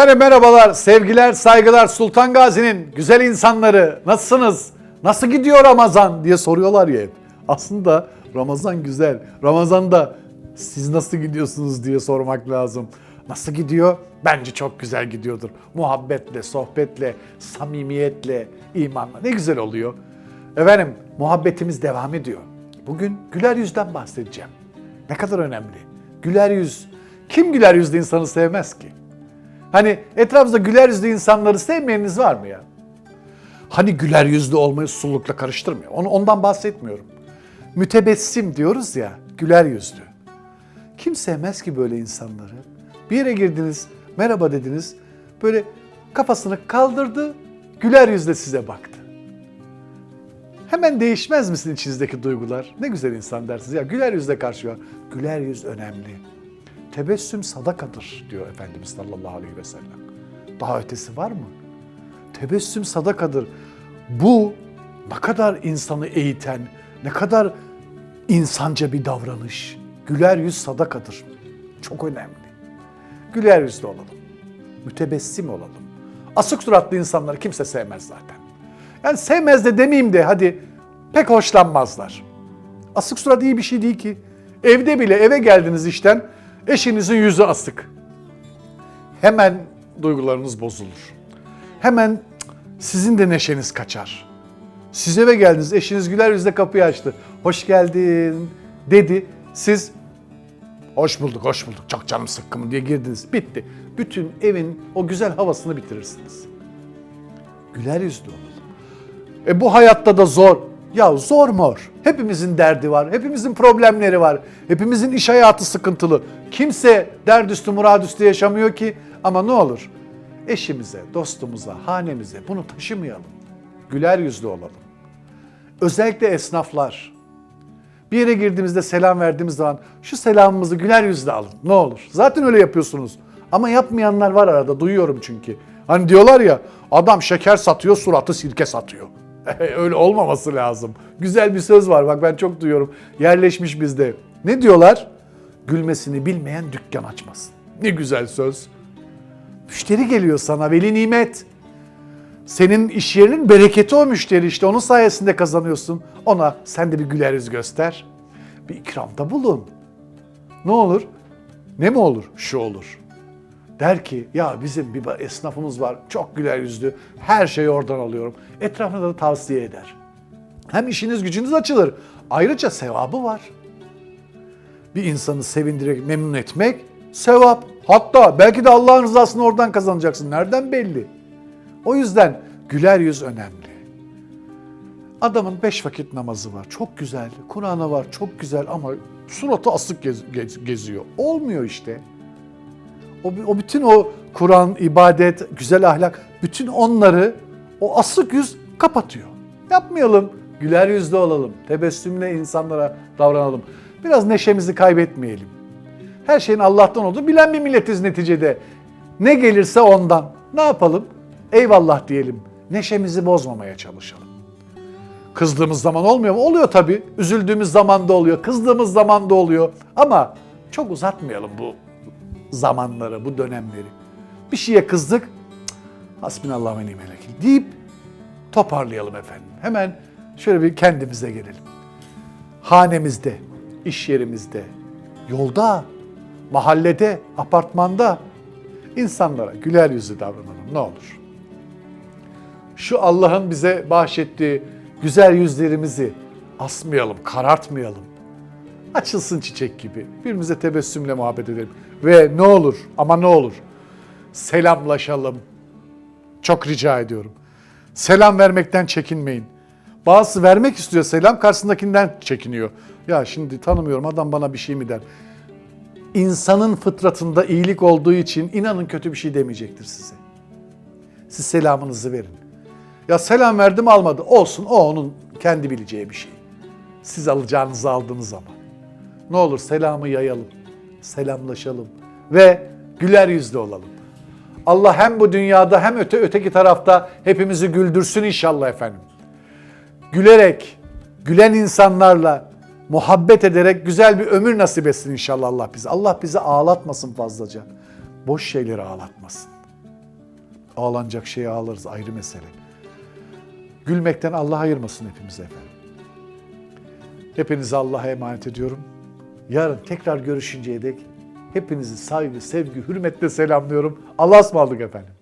Efendim merhabalar, sevgiler, saygılar Sultan Gazi'nin güzel insanları nasılsınız? Nasıl gidiyor Ramazan diye soruyorlar ya hep. Aslında Ramazan güzel. Ramazan'da siz nasıl gidiyorsunuz diye sormak lazım. Nasıl gidiyor? Bence çok güzel gidiyordur. Muhabbetle, sohbetle, samimiyetle, imanla ne güzel oluyor. Efendim muhabbetimiz devam ediyor. Bugün güler yüzden bahsedeceğim. Ne kadar önemli. Güler yüz. Kim güler yüzlü insanı sevmez ki? Hani etrafınızda güler yüzlü insanları sevmeyeniniz var mı ya? Hani güler yüzlü olmayı sululukla karıştırmıyor. Onu, ondan bahsetmiyorum. Mütebessim diyoruz ya, güler yüzlü. Kim sevmez ki böyle insanları? Bir yere girdiniz, merhaba dediniz. Böyle kafasını kaldırdı, güler yüzle size baktı. Hemen değişmez misin içinizdeki duygular? Ne güzel insan dersiniz. Ya güler yüzle karşıya. Güler yüz önemli. Tebessüm sadakadır diyor Efendimiz sallallahu aleyhi ve sellem. Daha ötesi var mı? Tebessüm sadakadır. Bu ne kadar insanı eğiten, ne kadar insanca bir davranış. Güler yüz sadakadır. Çok önemli. Güler yüzlü olalım. Mütebessim olalım. Asık suratlı insanları kimse sevmez zaten. Yani sevmez de demeyeyim de hadi pek hoşlanmazlar. Asık surat iyi bir şey değil ki. Evde bile eve geldiniz işten eşinizin yüzü asık. Hemen duygularınız bozulur. Hemen sizin de neşeniz kaçar. Siz eve geldiniz, eşiniz güler yüzle kapıyı açtı. Hoş geldin dedi. Siz hoş bulduk, hoş bulduk, çok canım sıkkın diye girdiniz. Bitti. Bütün evin o güzel havasını bitirirsiniz. Güler yüzlü olalım. E bu hayatta da zor. Ya zor mor. Hepimizin derdi var. Hepimizin problemleri var. Hepimizin iş hayatı sıkıntılı. Kimse derdüstü muradüstü yaşamıyor ki. Ama ne olur eşimize, dostumuza, hanemize bunu taşımayalım. Güler yüzlü olalım. Özellikle esnaflar. Bir yere girdiğimizde selam verdiğimiz zaman şu selamımızı güler yüzle alın ne olur. Zaten öyle yapıyorsunuz. Ama yapmayanlar var arada duyuyorum çünkü. Hani diyorlar ya adam şeker satıyor suratı sirke satıyor. öyle olmaması lazım. Güzel bir söz var bak ben çok duyuyorum. Yerleşmiş bizde. Ne diyorlar? Gülmesini bilmeyen dükkan açmasın. Ne güzel söz. Müşteri geliyor sana veli nimet. Senin iş yerinin bereketi o müşteri işte. Onun sayesinde kazanıyorsun. Ona sen de bir güler yüz göster. Bir ikramda bulun. Ne olur? Ne mi olur? Şu olur. Der ki ya bizim bir esnafımız var çok güler yüzlü. Her şeyi oradan alıyorum. Etrafına da tavsiye eder. Hem işiniz gücünüz açılır. Ayrıca sevabı var. Bir insanı sevindirerek memnun etmek sevap. Hatta belki de Allah'ın rızasını oradan kazanacaksın. Nereden belli? O yüzden güler yüz önemli. Adamın beş vakit namazı var. Çok güzel. Kur'an'ı var. Çok güzel ama suratı asık gez- gez- geziyor. Olmuyor işte. O, o bütün o Kur'an, ibadet, güzel ahlak, bütün onları o asık yüz kapatıyor. Yapmayalım. Güler yüzlü olalım. Tebessümle insanlara davranalım. Biraz neşemizi kaybetmeyelim. Her şeyin Allah'tan olduğu bilen bir milletiz neticede. Ne gelirse ondan. Ne yapalım? Eyvallah diyelim. Neşemizi bozmamaya çalışalım. Kızdığımız zaman olmuyor mu? Oluyor tabii. Üzüldüğümüz zaman da oluyor. Kızdığımız zaman da oluyor. Ama çok uzatmayalım bu zamanları, bu dönemleri. Bir şeye kızdık. Hasbinallah ve ni'mel vekil deyip toparlayalım efendim. Hemen şöyle bir kendimize gelelim. Hanemizde, iş yerimizde, yolda, mahallede, apartmanda insanlara güler yüzlü davranalım ne olur. Şu Allah'ın bize bahşettiği güzel yüzlerimizi asmayalım, karartmayalım. Açılsın çiçek gibi. Birbirimize tebessümle muhabbet edelim. Ve ne olur ama ne olur selamlaşalım. Çok rica ediyorum. Selam vermekten çekinmeyin. Bazısı vermek istiyor selam karşısındakinden çekiniyor. Ya şimdi tanımıyorum adam bana bir şey mi der. İnsanın fıtratında iyilik olduğu için inanın kötü bir şey demeyecektir size. Siz selamınızı verin. Ya selam verdim almadı. Olsun o onun kendi bileceği bir şey. Siz alacağınızı aldınız ama. Ne olur selamı yayalım. Selamlaşalım. Ve güler yüzlü olalım. Allah hem bu dünyada hem öte öteki tarafta hepimizi güldürsün inşallah efendim. Gülerek, gülen insanlarla, muhabbet ederek güzel bir ömür nasip etsin inşallah Allah bize. Allah bizi ağlatmasın fazlaca. Boş şeyleri ağlatmasın. Ağlanacak şeye ağlarız ayrı mesele. Gülmekten Allah ayırmasın hepimize efendim. Hepinizi Allah'a emanet ediyorum. Yarın tekrar görüşünceye dek hepinizi saygı, sevgi, hürmetle selamlıyorum. Allah'a ısmarladık efendim.